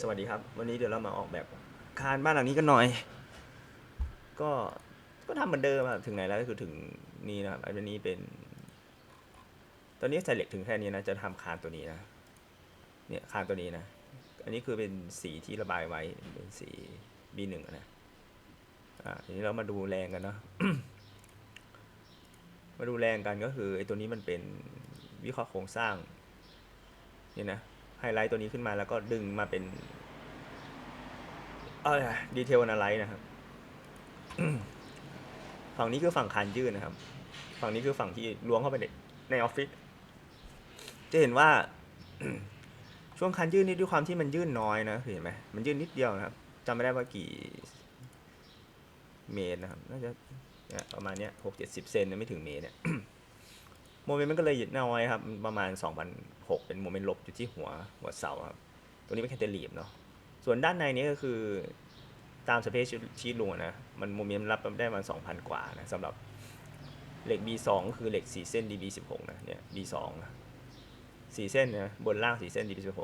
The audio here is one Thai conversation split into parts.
สวัสดีครับ วันนี้เดี๋ยวเรามาออกแบบอาคารบ้านหลังนี้กันหน่อย ก็ก็ทำเหมือนเดิมครับถึงไหนแล้วก็คือถึงนี่นะครับอันนี้เป็น ตอนนี้ใส่เหล็กถึงแค่นี้นะจะทำคานตัวนี้นะเนี่ยคานตัวนี้นะ อันนี้คือเป็นสีที่ระบายไว้เป็นสี B1 นะอ่าทีนี้เรามาดูแรงกันเนาะมาดูแรงกันก็คือไอ้ตัวนี้มันเป็นวิเคราะห์โครงสร้างเนี่ยนะ ไฮไลท์ตัวนี้ขึ้นมาแล้วก็ดึงมาเป็นเออดีเทลอนาไลท์นะครับ ฝั่งนี้คือฝั่งคานยื่นนะครับ ฝั่งนี้คือฝั่งที่ล้วงเข้าไปในในออฟฟิศจะเห็นว่าช่วงคันยื่นนี่ด้วยความที่มันยื่นน้อยนะเห็นไหมมันยื่นนิดเดียวนะครับจำไม่ได้ว่ากี่เมตรนะครับน่าจะประมาณเนี้ยหกเจ็ดสิบเซนไม่ถึงเมตรเนี่ยโมเมนต์มันก็เลยน้อยครับ ประมาณสองพัน 6 เป็นโมเมนต์ลบอยู่ที่หัวหัวเสาครับ ตัวนี้เป็นแคเทลีฟเนาะ ส่วนด้านในนี้ก็คือตามสเปซชีตลงนะ มันโมเมนต์รับได้ประมาณ2,000 กว่านะสำหรับเหล็ก B2 ก็คือเหล็ก 4 เส้น DB16 นะเนี่ย B2 นะสี่เส้นนะบนล่าง 4 เส้น DB16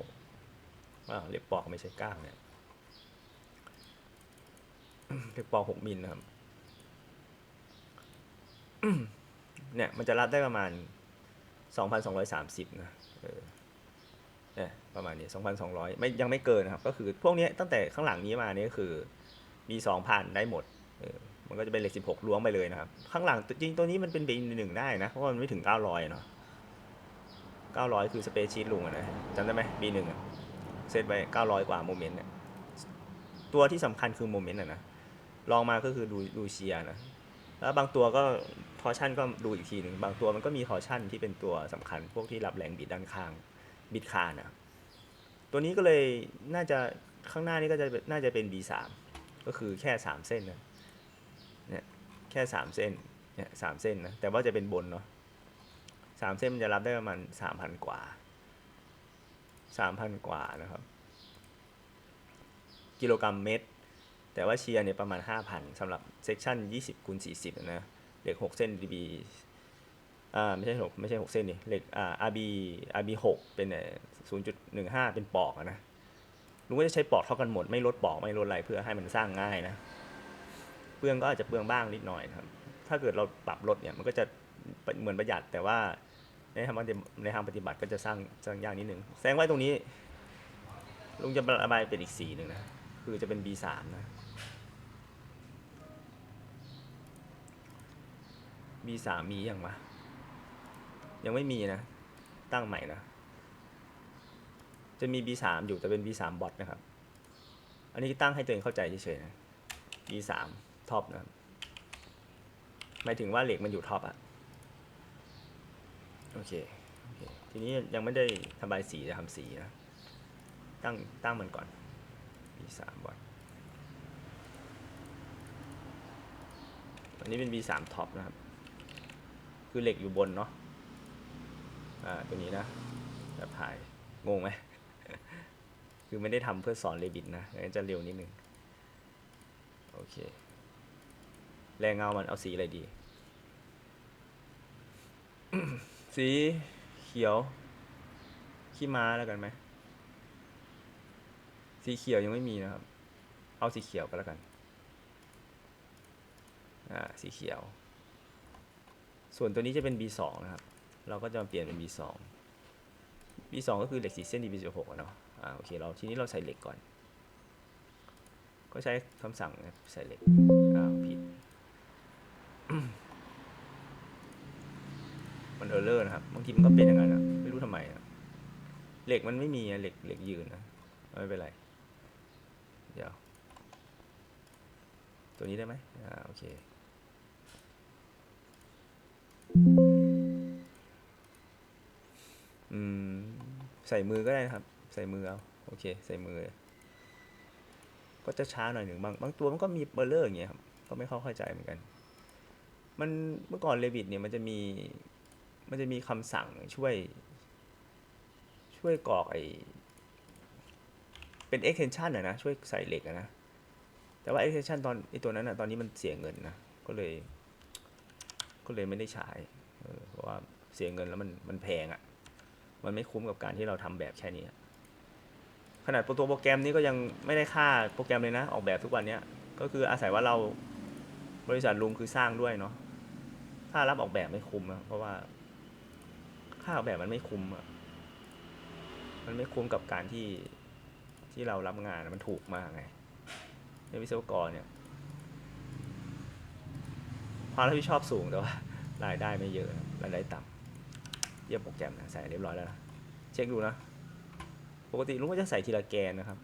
ว้าวเหล็กปอกไม่ใช่ก้างเนี่ยเหล็กปอก 6 มิลนะครับเนี่ยมันจะรับได้ประมาณ 2,230นะเออเนี่ยประมาณนี้ 2,200 ไม่ยังไม่เกินนะครับ ก็คือพวกนี้ตั้งแต่ข้างหลังนี้มานี่ก็คือมี2ผ่านได้หมดเออมันก็จะเป็นเล็ก16ล้วงไปเลยนะครับ ข้างหลังจริงตัวนี้มันเป็นปีหนึ่งได้นะ เพราะมันไม่ถึง 900 เนาะ900 คือสเปซชีตลุงนะจำได้ไหม B1 อะเซตไว้900 กว่าโมเมนต์เนี่ยตัวที่สำคัญคือโมเมนต์อะนะลองมาก็คือดูดูเชียร์นะ แล้วบางตัวก็ ทอร์ชันก็ดูอีกทีหนึ่งบางตัวมันก็มีทอร์ชันที่เป็นตัวสำคัญ พวกที่รับแรงบิดด้านข้างบิดคานนะตัวนี้ก็เลยน่าจะข้างหน้านี่ก็จะน่าจะเป็น B3 ก็คือแค่ 3 เส้นนะเนี่ยแค่ 3 เส้นเนี่ยสามเส้นนะแต่ว่าจะเป็นบนเนาะสามเส้นมันจะรับได้ประมาณสามพันกว่าสามพันกว่านะครับ กิโลกรัมเมตร แต่ว่าเชียร์เนี่ยประมาณ5,000สำหรับเซกชัน20คูณ40นะ เหล็ก6เส้น DB อ่าไม่ใช่6ไม่ใช่6เส้นนี่เหล็กอ่า RB RB 6เป็นเอ่อ0.15เป็นปอกนะลุงก็จะใช้ปอกเท่ากันหมดไม่ลดปอกไม่ลดอะไรเพื่อให้มันสร้างง่ายนะเปลืองก็อาจจะเปลืองบ้างนิดหน่อยครับ ถ้าเกิดเราปรับลดเนี่ยมันก็จะเหมือนประหยัดแต่ว่าในทางในทางปฏิบัติก็จะสร้างสร้างยากนิดนึงแสดงไว้ตรงนี้ลุงจะระบายเป็นอีกสีหนึ่งนะ คือจะเป็น B3 นะ B3 มียังวะยังไม่มีนะ ตั้งใหม่นะ จะมี B3 อยู่แต่เป็น B3 บอทนะครับ อันนี้ตั้งให้ตัวเองเข้าใจเฉยๆนะ B3 ท็อปนะหมายถึงว่าเหล็กมันอยู่ท็อปอะโอเคอเคทีนี้ยังไม่ได้ทำบายสีจะทำสีนะ ตั้งตั้งมันก่อน B3 บอทอันนี้เป็น B3 ท็อปนะครับ คือเหล็กอยู่บนเนาะอ่าตัวนี้นะแบบถ่ายงงไหมคือไม่ได้ทำเพื่อสอนเลบิดนะงั้นจะเร็วนิดนึงโอเคแรงเงามันเอาสีอะไรดี สีเขียว ขี้ม้าแล้วกันไหมสีเขียวยังไม่มีนะครับ เอาสีเขียวก็แล้วกัน อ่า สีเขียว ส่วนตัวนี้จะเป็น B2 นะครับ เราก็จะเปลี่ยนเป็น B2 B2 ก็คือเหล็กสีเส้น DB16 เนาะ อ่า โอเค เราทีนี้เราใส่เหล็กก่อน ก็ใช้คำสั่งใส่เหล็ก อ่า ผิด มันเออร์เลอร์นะครับ บางทีมันก็เป็นอย่างนั้นนะไม่รู้ทำไมนะเหล็กมันไม่มีอะเหล็ก เหล็กยืนนะ ไม่เป็นไร เดี๋ยว ตัวนี้ได้ไหมอ่า โอเค ใส่มือก็ได้นะครับ ใส่มือเอาโอเค ใส่มือ ก็จะช้าหน่อยหนึ่งบางบางตัวมันก็มีเบอร์เลอร์อย่างเงี้ยครับก็ไม่เข้าใจเหมือนกัน มันเมื่อก่อนเลวิตเนี่ยมันจะมีมันจะมีคำสั่งช่วย ช่วยกรอกไอเป็น extension อะนะ ช่วยใส่เหล็กนะ แต่ว่า extension ตอนไอตัวนั้นอะตอนนี้มันเสียเงินนะ ก็เลย ก็เลยไม่ได้ใช้เออเพราะว่าเสียเงินแล้วมันมันแพงอะ มันไม่คุ้มกับการที่เราทำแบบแค่นี้ ขนาดตัวโปรแกรมนี้ก็ยังไม่ได้ค่าโปรแกรมเลยนะ ออกแบบทุกวันเนี้ย ก็คืออาศัยว่าเราบริษัทลุงคือสร้างด้วยเนาะถ้ารับออกแบบไม่คุ้มอะเพราะว่า ค่าออกแบบมันไม่คุ้มอะมันไม่คุ้มกับการที่ที่เรารับงานมันถูกมากไงในวิศวกรเนี่ยความรับผิดชอบสูงแต่ว่ารายได้ไม่เยอะรายได้ต่ำ เยี่ยมโปรแกรมนะใส่เรียบร้อยแล้วนะเช็คดูนะ ปกติลุงก็จะใส่ทีละแกนนะครับ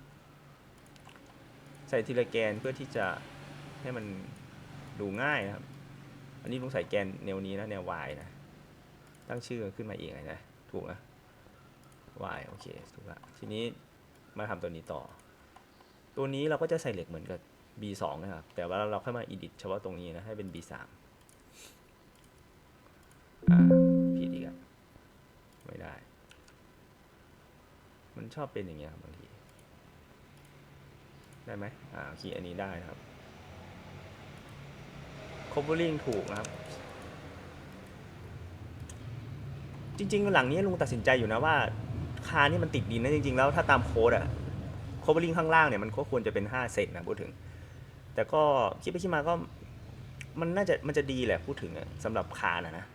ใส่ทีละแกนเพื่อที่จะให้มันดูง่ายนะครับ อันนี้ลุงใส่แกนแนวนี้นะแนว y นะ ตั้งชื่อขึ้นมาเองเลยนะ ถูกนะ y โอเคถูกละทีนี้มาทำตัวนี้ต่อ ตัวนี้เราก็จะใส่เหล็กเหมือนกับ b 2 นะครับ แต่ว่าเราค่อยมา edit เฉพาะตรงนี้นะ ให้เป็น b 3 อ่า ไม่ได้ มันชอบเป็นอย่างเงี้ยครับบางที ได้ไหมอ่าโอเคอันนี้ได้ครับ covering ถูกนะครับ จริง ๆ หลังนี้ลุงตัดสินใจอยู่นะว่า คานนี่มันติดดินนะจริง ๆ แล้วถ้าตามโค้ดอะ covering ข้างล่างเนี่ยมันก็ควรจะเป็น 5 เซนนะพูดถึง แต่ก็คิดไปคิดมาก็มันน่าจะมันจะดีแหละพูดถึงอะสำหรับคานะนะ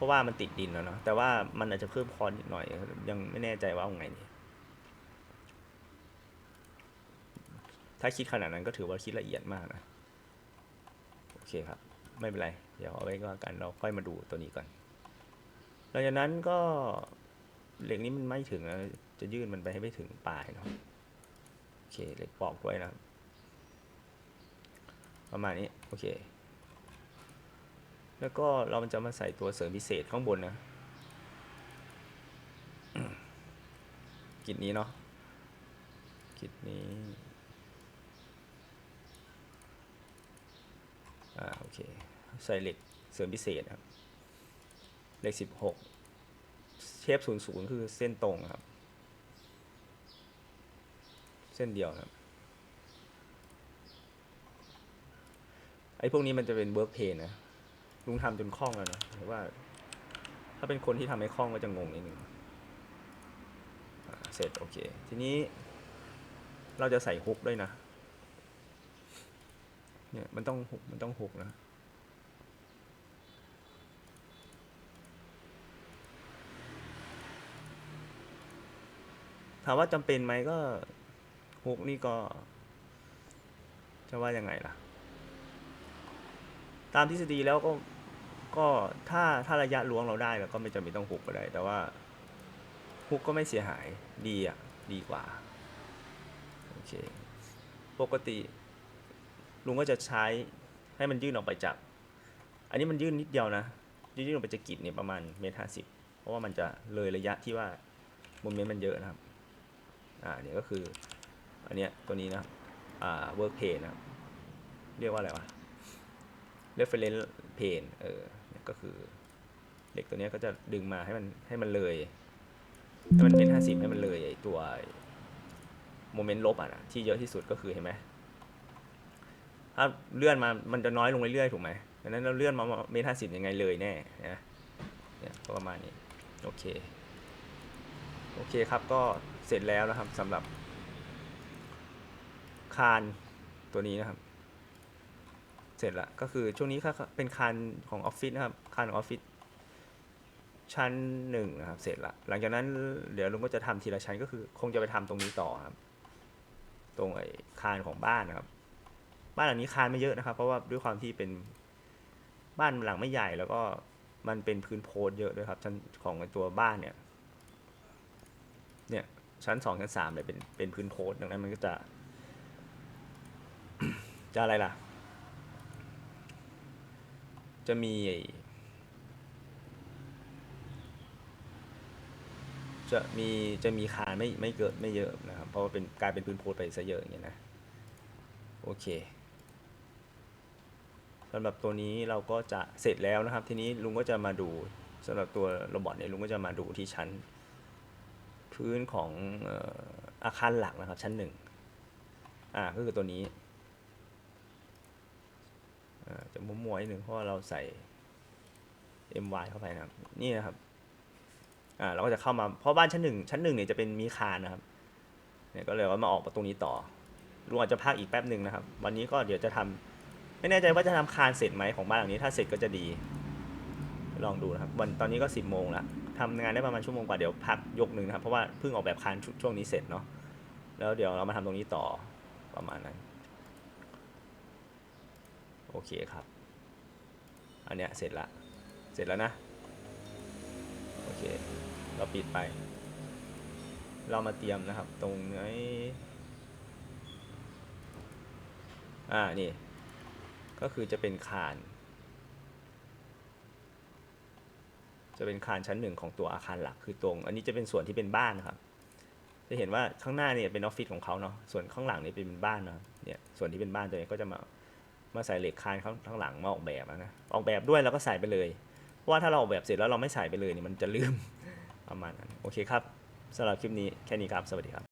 ราะว่ามันติดดินแล้วเนาะแต่ว่ามันอาจจะเพิ่มคอนนิดหน่อย ยังไม่แน่ใจว่าเอาไงดีถ้าคิดขนาดนั้นก็ถือว่าคิดละเอียดมากนะ โอเคครับ ไม่เป็นไร เดี๋ยวเอาไว้ก็กันเราค่อยมาดูตัวนี้ก่อน หลังจากนั้นก็เหล็กนี้มันไม่ถึงนะจะยื่นมันไปให้ไม่ถึงปลายเนาะโอเคเหล็กปอกด้วยนะ ประมาณนี้ โอเค แล้วก็เราจะมาใส่ตัวเสริมพิเศษข้างบนนะกิจนี้เนาะกิจนี้อ่าโอเคใส่เหล็กเสริมพิเศษครับเหล็กสิบหกเชฟศูนย์ศูนย์คือเส้นตรงครับ เส้นเดียวครับ ไอ้พวกนี้มันจะเป็นเวิร์กเพนนะ ลุงทำจนคล่องแล้วนะแต่ว่า ถ้าเป็นคนที่ทำไม่คล่องก็จะงงนิดนึงอ่าเสร็จโอเค ทีนี้ เราจะใส่ฮุกด้วยนะ เนี่ยมันต้องฮุกมันต้องฮุกนะถามว่าจำเป็นไหมก็ฮุกนี่ก็ จะว่ายังไงล่ะ ตามทฤษฎีแล้วก็ ก็ถ้าถ้าระยะล้วงเราได้เราก็ไม่จำเป็นต้องฮุกก็ได้ แต่ว่าฮุกก็ไม่เสียหายดีอะ ดีกว่า โอเค ปกติ ลุงก็จะใช้ให้มันยื่นออกไปจาก อันนี้มันยื่นนิดเดียวนะ ยื่นออกไปจากกิจเนี่ยประมาณเมตรห้าสิบเพราะว่ามันจะเลยระยะที่ว่าโมเมนต์มันเยอะนะครับ อ่าเนี่ยก็คือ อันเนี้ยตัวนี้นะอ่า work plane นะครับ เรียกว่าอะไรวะ reference plane เออ ก็คือเด็กตัวนี้ก็จะดึงมาให้มันให้มันเลยให้มันเป็นห้าสิบให้มันเลยไอตัวโมเมนต์ลบอะนะที่เยอะที่สุดก็คือเห็นไหมถ้าเลื่อนมามันจะน้อยลงเรื่อยๆถูกไหมดังนั้นเราเลื่อนมาเมตรห้าสิบยังไงเลยแน่นะเนี่ยก็ประมาณนี้โอเคโอเคครับก็เสร็จแล้วนะครับสำหรับคานตัวนี้นะครับ เสร็จละก็คือช่วงนี้ก็เป็นคานของออฟฟิศนะครับคานของออฟฟิศชั้นหนึ่งนะครับ เสร็จละหลังจากนั้นเดี๋ยวลุงก็จะทำทีละชั้นก็คือคงจะไปทำตรงนี้ต่อครับ ตรงไอ้คานของบ้านนะครับ บ้านหลังนี้คานไม่เยอะนะครับ เพราะว่าด้วยความที่เป็นบ้านหลังไม่ใหญ่แล้วก็มันเป็นพื้นโพดเยอะด้วยครับ ชั้นของตัวบ้านเนี่ย เนี่ยชั้นสองชั้นสามเนี่ยเป็นเป็นพื้นโพดดังนั้นมันก็จะ จะอะไรล่ะ จะมีจะมีจะมีคานไม่ไม่เกิดไม่เยอะนะครับ เพราะว่าเป็นกลายเป็นพื้นโพดไปซะเยอะอย่างเงี้ยนะ โอเคสำหรับตัวนี้เราก็จะเสร็จแล้วนะครับ ทีนี้ลุงก็จะมาดูสำหรับตัวโรบอทเนี่ยลุงก็จะมาดูที่ชั้น พื้นของอาคารหลักนะครับ ชั้นหนึ่งอ่าก็คือตัวนี้ จะมัวๆนิดหนึ่งเพราะว่าเราใส่ my เข้าไปนะครับ นี่นะครับ อ่าเราก็จะเข้ามา เพราะบ้านชั้นหนึ่งชั้นหนึ่งเนี่ยจะเป็นมีคานนะครับ เนี่ยก็เลยว่ามาออกประตูนี้ต่อลุงอาจจะพักอีกแป๊บหนึ่งนะครับ วันนี้ก็เดี๋ยวจะทำไม่แน่ใจว่าจะทำคานเสร็จไหมของบ้านหลังนี้ ถ้าเสร็จก็จะดี ลองดูนะครับ วันตอนนี้ก็สิบโมงละทำงานได้ประมาณชั่วโมงกว่าเดี๋ยวพักยกหนึ่งนะครับ เพราะว่าเพิ่งออกแบบคานช่วงนี้เสร็จเนาะ แล้วเดี๋ยวเรามาทำตรงนี้ต่อประมาณนั้น โอเคครับ อันเนี้ยเสร็จละ เสร็จแล้วนะ โอเค เราปิดไป เรามาเตรียมนะครับ ตรงไหนอ่า นี่ ก็คือจะเป็นคาน จะเป็นคานชั้นหนึ่งของตัวอาคารหลักคือตรง อันนี้จะเป็นส่วนที่เป็นบ้านนะครับ จะเห็นว่าข้างหน้าเนี่ยเป็นออฟฟิศของเขาเนาะ ส่วนข้างหลังเนี่ยเป็นบ้านเนาะ เนี่ย ส่วนที่เป็นบ้านตัวนี้ก็จะมา มาใส่เหล็กคานข้างข้างหลังมาออกแบบอะนะ ออกแบบด้วยแล้วก็ใส่ไปเลย เพราะว่าถ้าเราออกแบบเสร็จแล้วเราไม่ใส่ไปเลยเนี่ยมันจะลืมประมาณนั้น โอเคครับสำหรับคลิปนี้แค่นี้ครับ สวัสดีครับ